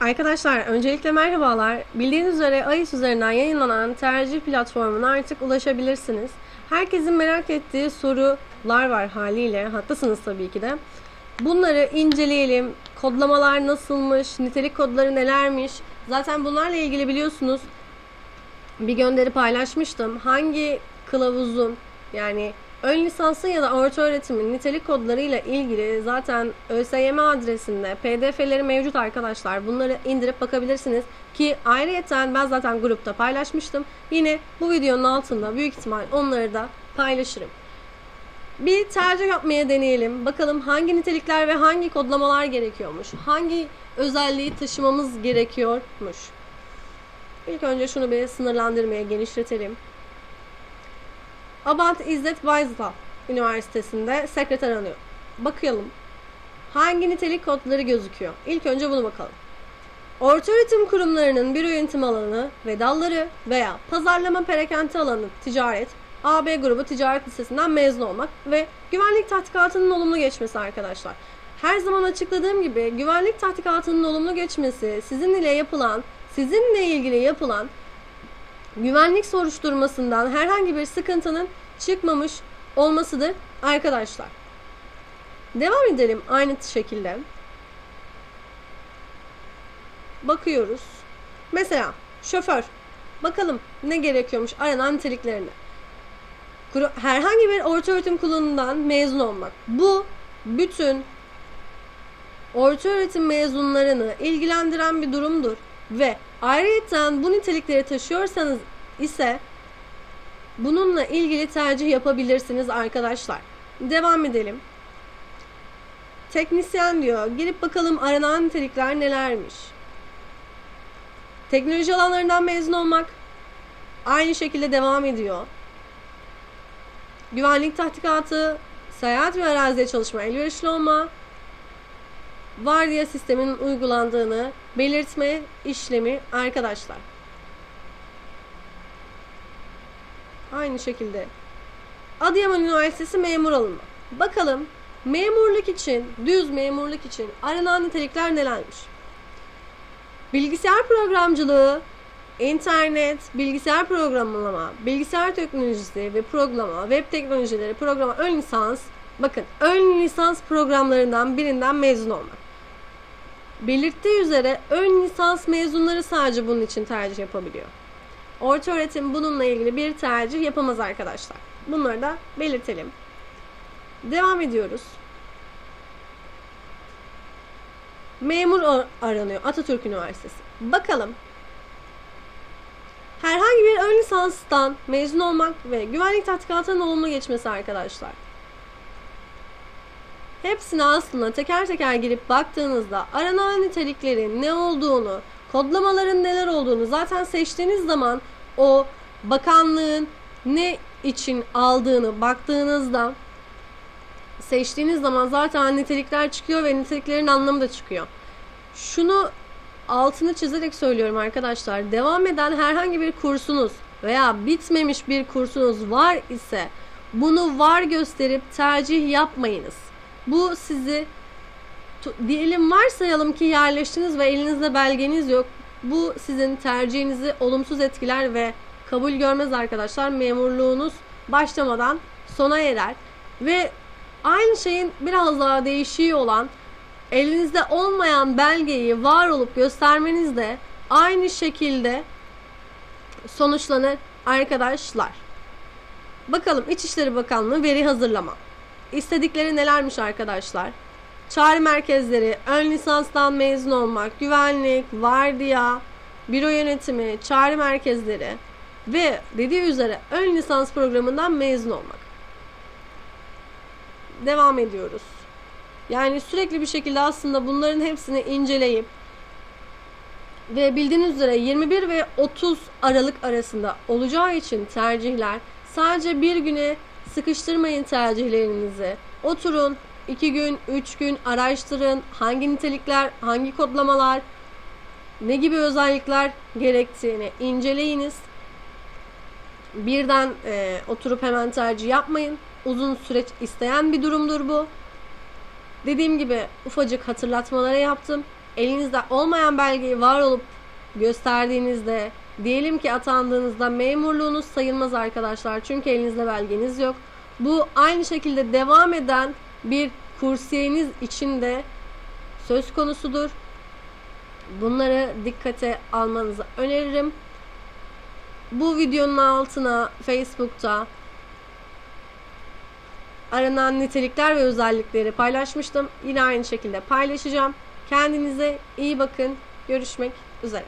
Arkadaşlar öncelikle merhabalar. Bildiğiniz üzere AIS üzerinden yayınlanan tercih platformuna artık ulaşabilirsiniz. Herkesin merak ettiği sorular var haliyle. Haklısınız tabii ki de. Bunları inceleyelim. Kodlamalar nasılmış? Nitelik kodları nelermiş? Zaten bunlarla ilgili biliyorsunuz bir gönderi paylaşmıştım. Hangi kılavuzun yani ön lisansın ya da orta öğretimin nitelik kodlarıyla ilgili zaten ÖSYM adresinde pdf'leri mevcut arkadaşlar. Bunları indirip bakabilirsiniz. Ki ayrıyeten ben zaten grupta paylaşmıştım. Yine bu videonun altında büyük ihtimal onları da paylaşırım. Bir tercih yapmaya deneyelim. Bakalım hangi nitelikler ve hangi kodlamalar gerekiyormuş. Hangi özelliği taşımamız gerekiyormuş. İlk önce şunu bir sınırlandırmaya genişletelim. Abant İzzet Bayezid Üniversitesi'nde sekreter aranıyor. Bakalım. Hangi nitelik kodları gözüküyor? İlk önce bunu bakalım. Ortaöğretim kurumlarının bir yönetim alanı ve dalları veya pazarlama perakende alanı ticaret, AB grubu ticaret lisesinden mezun olmak ve güvenlik tahkikatının olumlu geçmesi arkadaşlar. Her zaman açıkladığım gibi güvenlik tahkikatının olumlu geçmesi sizin ile yapılan, sizinle ilgili yapılan güvenlik soruşturmasından herhangi bir sıkıntının çıkmamış olmasıdır arkadaşlar. Devam edelim aynı şekilde. Bakıyoruz. Mesela şoför. Bakalım ne gerekiyormuş aranan niteliklerine. Herhangi bir ortaöğretim kurulundan mezun olmak. Bu bütün ortaöğretim mezunlarını ilgilendiren bir durumdur ve ayrıca bu nitelikleri taşıyorsanız ise bununla ilgili tercih yapabilirsiniz arkadaşlar. Devam edelim. Teknisyen diyor. Girip bakalım aranan nitelikler nelermiş. Teknoloji alanlarından mezun olmak aynı şekilde devam ediyor. Güvenlik tahkikatı, seyahat ve araziye çalışma elverişli olma, vardiya sisteminin uygulandığını belirtme işlemi arkadaşlar. Aynı şekilde Adıyaman Üniversitesi memur alımı. Bakalım memurluk için, düz memurluk için aranan nitelikler nelermiş? Bilgisayar programcılığı, internet, bilgisayar programlama, bilgisayar teknolojisi ve programa, web teknolojileri, programa ön lisans. Bakın ön lisans programlarından birinden mezun olmak. Belirttiği üzere ön lisans mezunları sadece bunun için tercih yapabiliyor. Orta öğretim bununla ilgili bir tercih yapamaz arkadaşlar. Bunları da belirtelim. Devam ediyoruz. Memur ar- aranıyor Atatürk Üniversitesi. Bakalım. Herhangi bir ön lisanstan mezun olmak ve güvenlik tatbikatının olumlu geçmesi arkadaşlar. Hepsine aslında teker teker girip baktığınızda aranan niteliklerin ne olduğunu, kodlamaların neler olduğunu zaten seçtiğiniz zaman o bakanlığın ne için aldığını baktığınızda seçtiğiniz zaman zaten nitelikler çıkıyor ve niteliklerin anlamı da çıkıyor. Şunu altını çizerek söylüyorum arkadaşlar. Devam eden herhangi bir kursunuz veya bitmemiş bir kursunuz var ise bunu var gösterip tercih yapmayınız. Bu sizi diyelim varsayalım ki yerleştiniz ve elinizde belgeniz yok. Bu sizin tercihinizi olumsuz etkiler ve kabul görmez arkadaşlar. Memurluğunuz başlamadan sona erer ve aynı şeyin biraz daha değişiği olan elinizde olmayan belgeyi var olup göstermeniz de aynı şekilde sonuçlanır arkadaşlar. Bakalım İçişleri Bakanlığı veri hazırlama. İstedikleri nelermiş arkadaşlar? Çağrı merkezleri, ön lisanstan mezun olmak, güvenlik, vardiya, büro yönetimi, çağrı merkezleri ve dediği üzere ön lisans programından mezun olmak. Devam ediyoruz. Yani sürekli bir şekilde aslında bunların hepsini inceleyip ve bildiğiniz üzere 21 ve 30 Aralık arasında olacağı için tercihler sadece bir güne sıkıştırmayın tercihlerinizi. Oturun, 2 gün, 3 gün araştırın hangi nitelikler, hangi kodlamalar, ne gibi özellikler gerektiğini inceleyiniz. birden e, oturup hemen tercih yapmayın. Uzun süreç isteyen bir durumdur bu. Dediğim gibi ufacık hatırlatmalara yaptım. Elinizde olmayan belgeyi var olup gösterdiğinizde diyelim ki atandığınızda memurluğunuz sayılmaz arkadaşlar. Çünkü elinizde belgeniz yok. Bu aynı şekilde devam eden bir kursiyeniz için de söz konusudur. Bunları dikkate almanızı öneririm. Bu videonun altına Facebook'ta aranan nitelikler ve özellikleri paylaşmıştım. Yine aynı şekilde paylaşacağım. Kendinize iyi bakın. Görüşmek üzere.